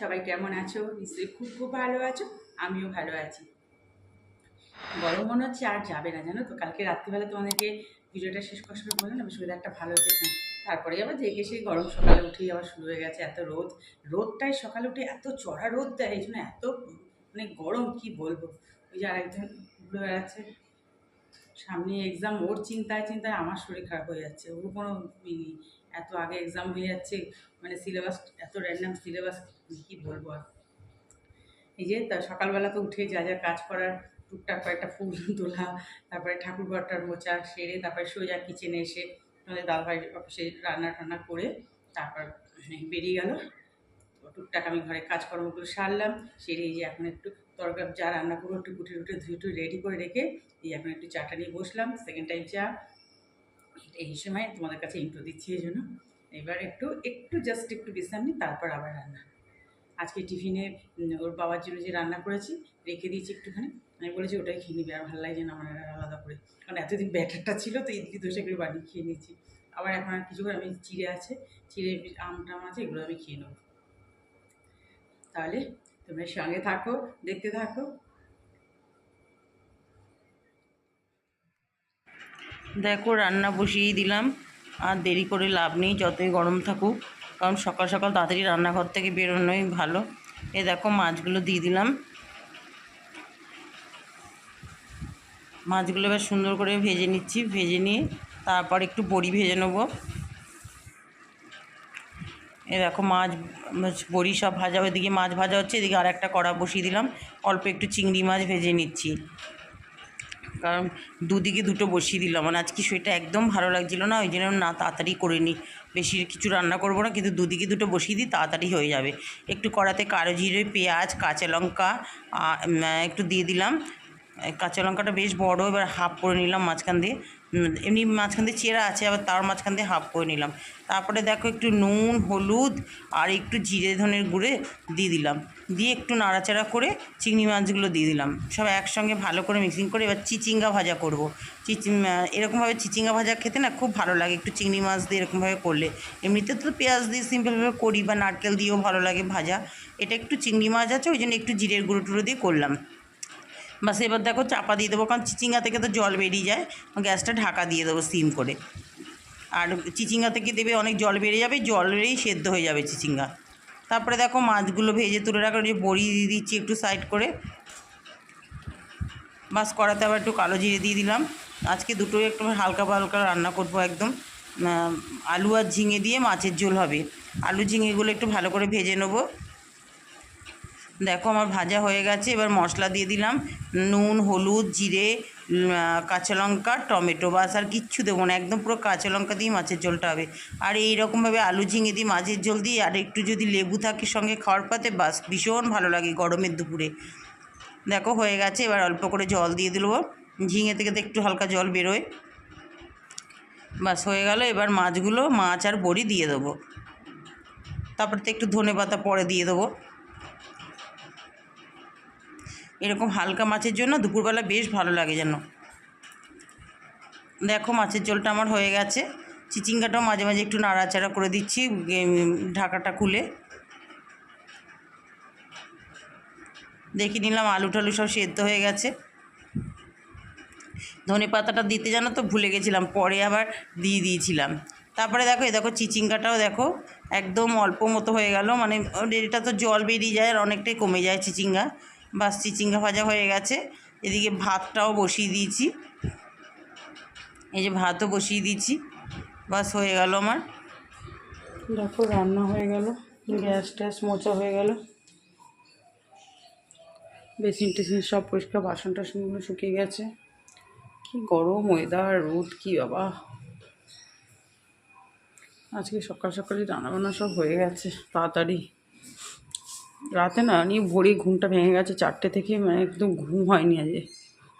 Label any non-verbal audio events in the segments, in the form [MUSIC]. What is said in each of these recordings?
সবাই কেমন আছো? নিশ্চয়ই খুব খুব ভালো আছো, আমিও ভালো আছি। গরম মনে হচ্ছে আর যাবে না, জানো তো? কালকে রাত্রিবেলা তোমাদেরকে ভিডিওটা শেষ করার সময় বললাম আমি শরীরটা ভালো হচ্ছে না তারপরে আবার জেগে সেই গরম সকালে উঠেই আবার শুরু হয়ে গেছে, এত রোদ। রোদটাই সকালে উঠে এত চড়া রোদ দেয় এই জন্য এত মানে গরম, কি বলব? ওই যে আরেকজন ঘুরে বেড়াচ্ছে। সামনে এক্সাম ওর চিন্তায় চিন্তায় আমার শরীর খারাপ হয়ে যাচ্ছে। ওর কোনো নেই। এত আগে এক্সাম হয়ে যাচ্ছে মানে সিলেবাস এত র্যান্ডাম সিলেবাস কী বলব আর? এই যে তা সকালবেলা তো উঠে যা যা কাজ করার, টুকটাক কয়েকটা ফুল [LAUGHS] তোলা, তারপরে ঠাকুর ঘরটার মোচা সেরে তারপরে সোজা কিচেনে এসে, আমাদের দাদাভাই অফিসে রান্না টান্না করে তারপর বেরিয়ে গেল। টুকটাক আমি ঘরে কাজকর্মগুলো সারলাম সেরে এই যে এখন একটু তরকার যা রান্না করব, একটু কুটে টুটে ধুয়ে টুয়ে রেডি করে রেখে এই এখন একটু চাটা নিয়ে বসলাম। সেকেন্ড টাইম চা। এই সময় তোমাদের কাছে ইন্ট্রো দিচ্ছি এই জন্য। এবার একটু একটু জাস্ট একটু বিশ্রাম নিই, তারপর আবার রান্না। আজকে টিফিনে ওর বাবার জন্য যে রান্না করেছি, রেখে দিয়েছি একটুখানি। আমি বলেছি ওটাই খেয়ে নিবি, আর ভালো লাগছে না আমার আলাদা করে। কারণ এতদিন ব্যাটারটা ছিল, তো ইডলি দোসা করে বানিয়ে খেয়ে নিয়েছি। আবার এখন আর কিছু করে, আমি চিড়ে আছে, চিড়ে আম টাম আছে, এগুলো আমি খেয়ে নেব। তাহলে তোমরা সঙ্গে থাকো, দেখতে থাকো। দেখো, রান্না বসিয়ে দিলাম। আর দেরি করে লাভ নেই, যতই গরম থাকুক। কারণ সকাল সকাল তাড়াতাড়ি রান্নাঘর থেকে বেরোনোই ভালো। এ দেখো, মাছগুলো দিয়ে দিলাম। মাছগুলো এবার সুন্দর করে ভেজে নিচ্ছি। ভেজে নিয়ে তারপর একটু বড়ি ভেজে নেব। এ দেখো মাছ, বড়ি সব ভাজা, ওইদিকে মাছ ভাজা হচ্ছে, এদিকে আর একটা কড়া বসিয়ে দিলাম। অল্প একটু চিংড়ি মাছ ভেজে নিচ্ছি। কারণ দুদিকে দুটো বসিয়ে দিলাম। মানে আজকে শরীরটা একদম ভালো লাগছিল না, ওই জন্য না তাড়াতাড়ি করে নিই বেশি কিছু রান্না করব না, কিন্তু দুদিকে দুটো বসিয়ে দিই, তাড়াতাড়ি হয়ে যাবে। একটু কড়াতে কালো জিরে, পেঁয়াজ, কাঁচা লঙ্কা একটু দিয়ে দিলাম। কাঁচা লঙ্কাটা বেশ বড়, এবার হাফ করে নিলাম মাঝখান দিয়ে। এমনি মাঝখান দিয়ে চেরা আছে, আবার তার মাঝখান দিয়ে হাফ করে নিলাম। তারপরে দেখো একটু নুন, হলুদ আর একটু জিরে ধনের গুঁড়ে দিয়ে দিলাম। দিয়ে একটু নাড়াচাড়া করে চিংড়ি মাছগুলো দিয়ে দিলাম। সব একসঙ্গে ভালো করে মিক্সিং করে এবার চিচিঙ্গা ভাজা করব। চিচি এরকমভাবে চিচিঙ্গা ভাজা খেতে না খুব ভালো লাগে একটু চিংড়ি মাছ দিয়ে এরকমভাবে করলে। এমনিতে তো পেঁয়াজ দিয়ে সিম্পলভাবে করি বা নারকেল দিয়েও ভালো লাগে ভাজা। এটা একটু চিংড়ি মাছ আছে, ওই জন্য একটু জিরের গুঁড়ো টুড়ো দিয়ে করলাম। বাস এবার দেখো চাপা দিয়ে দেবো, কারণ চিচিঙ্গা থেকে তো জল বেরিয়ে যায়, গ্যাসটা ঢাকা দিয়ে দেবো সিম করে। আর চিচিঙ্গা থেকে দেবে অনেক জল বেরিয়ে যাবে জলেরই সেদ্ধ হয়ে যাবে চিচিঙ্গা। তারপরে দেখো মাছগুলো ভেজে তুলে রাখো যে বড়ি দিয়ে দিচ্ছি একটু সাইড করে। বাস কড়াতে আবার একটু কালো জিরে দিয়ে দিলাম। আজকে দুটোই একটু হালকা হালকা রান্না করব একদম। আলু আর ঝিঙে দিয়ে মাছের ঝোল হবে। আলু ঝিঙেগুলো একটু ভালো করে ভেজে নেব। দেখো আমার ভাজা হয়ে গেছে, এবার মশলা দিয়ে দিলাম। নুন, হলুদ, জিরে কাঁচা লঙ্কা, টমেটো, বাস আর কিচ্ছু দেবো না, একদম পুরো কাঁচা লঙ্কা দিয়ে মাছের ঝোলটা হবে। আর এই রকমভাবে আলু ঝিঙে দিয়ে মাছের ঝোল দিয়ে, আর একটু যদি লেবু থাকে সঙ্গে খাওয়ার পাতে, বাস ভীষণ ভালো লাগে গরমের দুপুরে। দেখো হয়ে গেছে, এবার অল্প করে জল দিয়ে দিল। ঝিঙে থেকে তো একটু হালকা জল বেরোয়। বাস হয়ে গেল, এবার মাছগুলো মাছ আর বড়ি দিয়ে দেবো। তারপর তো একটু ধনে পাতা পরে দিয়ে দেবো। এরকম হালকা মাছের জন্য দুপুরবেলা বেশ ভালো লাগে যেন। দেখো মাছের ঝোলটা আমার হয়ে গেছে। চিচিঙ্গাটাও মাঝে মাঝে একটু নাড়াচাড়া করে দিচ্ছি ঢাকাটা খুলে। দেখে নিলাম আলু টালু সব সেদ্ধ হয়ে গেছে। ধনে পাতাটা দিতে জানো তো ভুলে গেছিলাম, পরে আবার দিয়ে দিয়েছিলাম। তারপরে দেখো এই দেখো চিচিঙ্গাটাও দেখো একদম অল্প মতো হয়ে গেল। মানে এটা তো জল বেরিয়ে যায় আর অনেকটাই কমে যায় চিচিঙ্গা। বাস চিচিঙ্গা ভাজা হয়ে গেছে। এদিকে ভাতটাও বসিয়ে দিয়েছি। এই যে ভাতও বসিয়ে দিয়েছি। বাস হয়ে গেল আমার। দেখো, রান্না হয়ে গেল। গ্যাস ট্যাস মোচা হয়ে গেল। বেসিন টেসিন সব পরিষ্কার, বাসন টাসনগুলো শুকিয়ে গেছে। কি গরম ওয়েদার রোদ, কি বাবা। আজকে সকাল সকালই রান্নাবান্না সব হয়ে গেছে, তাড়াতাড়ি। রাতে না নিয়ে ভোরে ঘুমটা ভেঙে গেছে চারটে থেকে মানে একদম ঘুম হয়নি আজকে।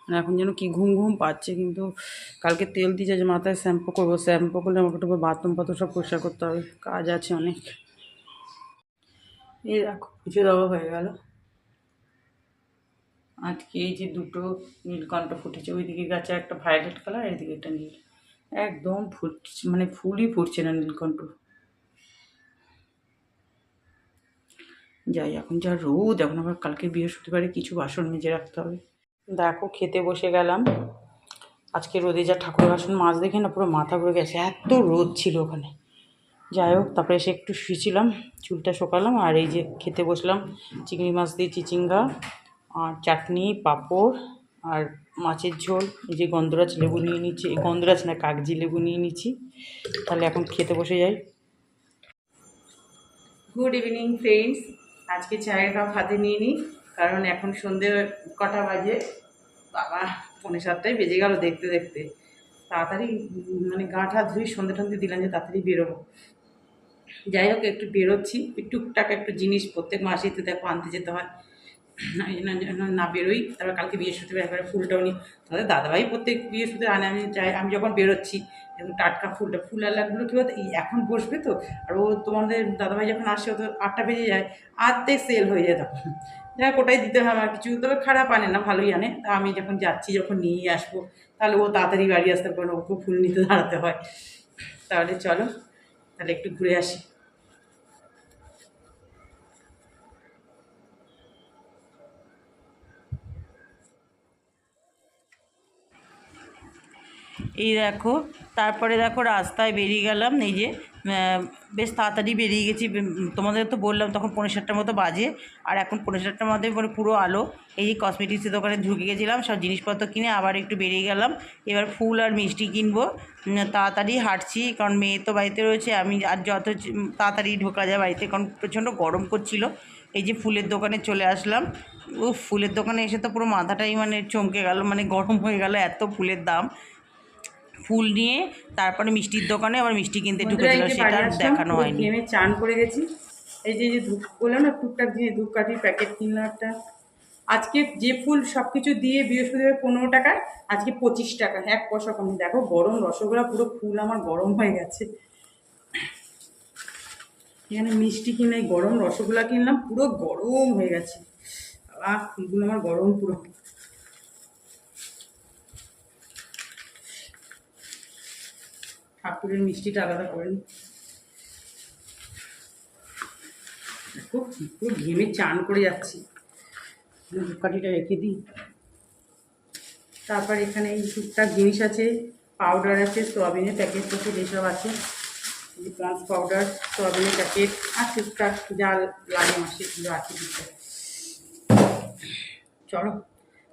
মানে এখন যেন কি ঘুম ঘুম পাচ্ছে, কিন্তু কালকে তেল দিয়েছে যে মাথায় শ্যাম্পু করব, শ্যাম্পু করলে আমাকে একটু বাথরুম পাথর সব পরিষ্কার করতে হবে, কাজ আছে অনেক। এই দেখো, পুজো দেওয়া হয়ে গেল। আজকে এই যে দুটো নীলকণ্ঠ ফুটেছে, ওইদিকে গাছে একটা ভায়োলেট কালার এদিকে একটা নীল। একদম ফুটছে মানে ফুলই ফুটছে না নীলকণ্ঠ। যাই এখন যা রোদ এখন আবার কালকে বৃহস্পতিবারে কিছু বাসন মেজে রাখতে হবে। দেখো খেতে বসে গেলাম। আজকে রোদে যা ঠাকুর বাসন মাছ দেখে না পুরো মাথা ঘুরে গেছে এত রোদ ছিল ওখানে। যাই হোক তারপরে এসে একটু শুয়েছিলাম চুলটা শোকালাম আর এই যে খেতে বসলাম চিংড়ি মাছ দিয়ে চিচিঙ্গা আর চাটনি পাঁপড় আর মাছের ঝোল। এই যে গন্ধরাজ লেবু নিয়ে নিচ্ছি এই গন্ধরাজ না কাগজি লেবু নিয়ে নিচ্ছি। তাহলে এখন খেতে বসে যাই। গুড ইভিনিং ফ্রেন্ডস আজকে চায়ের কাপ হাতে নিয়ে নিই, কারণ এখন সন্ধে কটা বাজে। বাবা, পৌনে সাতটায় বেজে গেল দেখতে দেখতে। তাড়াতাড়ি মানে গা ঠা ধুই সন্ধে টন্ধে দিলাম যে তাড়াতাড়ি বেরোবো। যাই হোক, একটু বেরোচ্ছি। টুকটাক একটু জিনিস প্রত্যেক মাসেই তো দেখো আনতে যেতে হয়। না বেরোই। তারপর কালকে বৃহস্পতিবার একবারে ফুলটাও নিই। তাদের দাদাভাই প্রত্যেক বৃহস্পতিবার আনে, আমি যাই, আমি যখন বেরোচ্ছি টাটকা ফুলটা ফুল আলাগুলো কী বলতো এখন বসবে তো, আর ও তোমাদের দাদাভাই যখন আসে, ও তো আটটা বেজে যায় আধতে সেল হয়ে যায় তখন। যাক, ওটাই দিতে হয় আমার কিছু, তবে খারাপ আনে না, ভালোই আনে। তা আমি যখন যাচ্ছি, যখন নিয়ে আসব, তাহলে ও তাড়াতাড়ি বাড়ি আসতে পারে ওকে ফুল নিতে দাঁড়াতে হয়। তাহলে চলো, তাহলে একটু ঘুরে আসি। এই দেখো তারপরে দেখো রাস্তায় বেরিয়ে গেলাম, এই যে বেশ তাড়াতাড়ি বেরিয়ে গেছি তোমাদের তো বললাম তখন পনেরো সাতটার মতো বাজে, আর এখন পনেরো সাতটার মধ্যে মানে পুরো আলো, এই যে কসমেটিক্সের দোকানে ঢুকে গেছিলাম, সব জিনিসপত্র কিনে আবার একটু বেরিয়ে গেলাম, এবার ফুল আর মিষ্টি কিনবো তাড়াতাড়ি হাঁটছি, কারণ মেয়ে তো বাড়িতে রয়েছে, আমি আর যত তাড়াতাড়ি ঢোকা যায় বাড়িতে, কারণ প্রচণ্ড গরম করছিল, এই যে ফুলের দোকানে চলে আসলাম ও ফুলের দোকানে এসে তো পুরো মাথাটাই মানে চমকে গেল মানে গরম হয়ে গেল এত ফুলের দাম ফুল নিয়ে তারপরে মিষ্টির দোকানে আবার মিষ্টি কিনতে ঢুকেছিল সেটা দেখানো হয়নি। ঘেমে চান করে গেছি। এই যে এই যে ধূপ বললাম না টুকটাক দিয়ে ধূপকাঠির প্যাকেট কিনলাম একটা। আজকে যে ফুল সব কিছু দিয়ে বৃহস্পতিবার পনেরো টাকা আজকে পঁচিশ টাকা এক পয়সা কম দেখো গরম রসগোল্লা পুরো ফুল আমার গরম হয়ে গেছে। এখানে মিষ্টি কিনে গরম রসগোল্লা কিনলাম পুরো গরম হয়ে গেছে। আহ ফুলগুলো আমার গরম পুরো। ঠাকুরের মিষ্টিটা আলাদা করে নিই দেখো পুরো ঘেমে চান করে যাচ্ছি। ধূপকাঠিটা রেখে দিই। তারপর এখানে এই টুকটাক জিনিস আছে পাউডার আছে, সোয়াবিনের প্যাকেট ট্যাকেট এসব আছে। এই পাউডার সোয়াবিনের প্যাকেট আর টুকটাক যা লাগে মাসে এগুলো আছে টুকটাক। চলো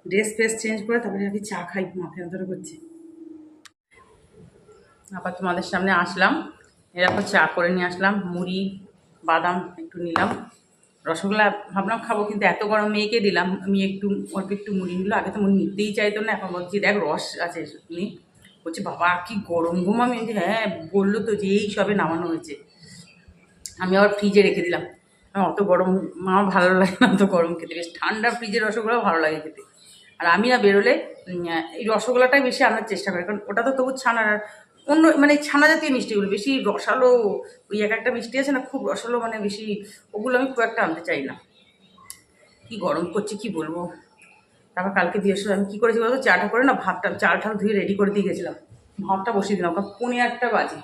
ড্রেস ফ্রেস চেঞ্জ করে তারপরে আগে চা খাই, মাথায় ধরে করছে। আবার তোমাদের সামনে আসলাম। এরকম চা করে নিয়ে আসলাম, মুড়ি, বাদাম একটু নিলাম। রসগোল্লা ভাবলাম খাব, কিন্তু এত গরম মেয়েকে দিলাম, আমি একটু, অল্প একটু মুড়ি নিল। আগে তো মুড়ি নিতেই চাইতো না, এখন বলছি, দেখ, রস আছে নি বলছি, বাবা, কি গরম ঘুম। আমি হ্যাঁ বলল তো যে এই সবে নামানো হয়েছে। আমি আবার ফ্রিজে রেখে দিলাম। অত গরম, আমার ভালো লাগে না অত গরম খেতে, বেশ ঠান্ডা ফ্রিজের রসগোল্লা ভালো লাগে খেতে। আর আমি না বেরোলে এই রসগোল্লাটাই বেশি আনার চেষ্টা করি, কারণ ওটা তো তবু ছানার আর অন্য মানে ছানা জাতীয় মিষ্টিগুলো, বেশি রসালো, ওই এক একটা মিষ্টি আছে না, খুব রসালো মানে বেশি, ওগুলো আমি খুব একটা আনতে চাই না। কি গরম করছে, কি বলব? তারপর কালকে বৃহস্পতি আমি কী করেছি বলতো? চাটা করে না, ভাতটা, চাল ঠাল ধুয়ে রেডি করে দিয়ে গেছিলাম। ভাতটা বসিয়ে দিলাম কারণ পনেরো একটা বাজে।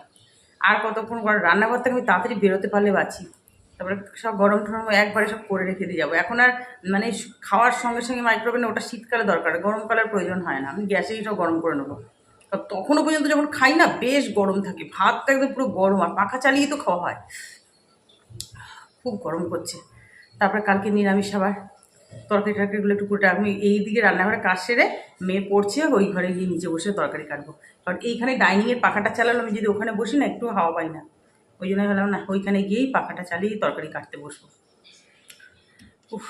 আর কতক্ষণ করে রান্নাঘর থেকে আমি তাড়াতাড়ি বেরোতে পারলে বাঁচি। তারপরে সব গরম ঠরম, একবারে সব করে রেখে দিয়ে যাব। এখন আর মানে খাওয়ার সঙ্গে সঙ্গে মাইক্রোওভেনে ওটা শীতকালে দরকার, গরমকালের প্রয়োজন হয় না। আমি গ্যাসেই সব গরম করে নেব। তখনও পর্যন্ত যখন খাই না, বেশ গরম থাকে। ভাতটা একদম পুরো গরম, আর পাখা চালিয়ে তো খাওয়া হয়। খুব গরম করছে তারপরে কালকে নিরামিষ আবার তরকারি টরকারিগুলো একটু করে আমি এই দিকে রান্নাঘরে কাজ সেরে মেয়ে পড়ছে, ওই ঘরে গিয়ে নিচে বসে তরকারি কাটবো। কারণ এইখানে ডাইনিংয়ের পাখাটা চালালো, আমি যদি ওখানে বসি না, একটু হাওয়া পাই না। ওই জন্য ভাবলাম না, ওইখানে গিয়েই পাখাটা চালিয়ে তরকারি কাটতে বসবো। উফ,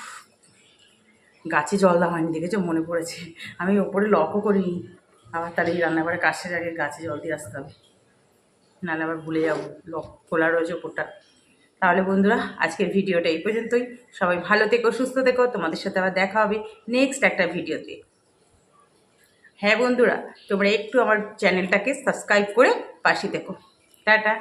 গাছে জল দেওয়া হয়নি, দেখেছ? মনে পড়েছে। আমি ওপরে লকও করিনি। আবার তাহলে এই রান্নাঘরে কাজ আগে গাছে জল দিয়ে আসতে হবে। নাহলে আবার ভুলে যাব। লক খোলা রয়েছে ওপরটা। তাহলে বন্ধুরা, আজকের ভিডিওটা এই পর্যন্তই। সবাই ভালো থেকো, সুস্থ থেকো। তোমাদের সাথে আবার দেখা হবে নেক্সট একটা ভিডিওতে। হ্যাঁ বন্ধুরা, তোমরা একটু আমার চ্যানেলটাকে সাবস্ক্রাইব করে পাশে দেখো টাটা।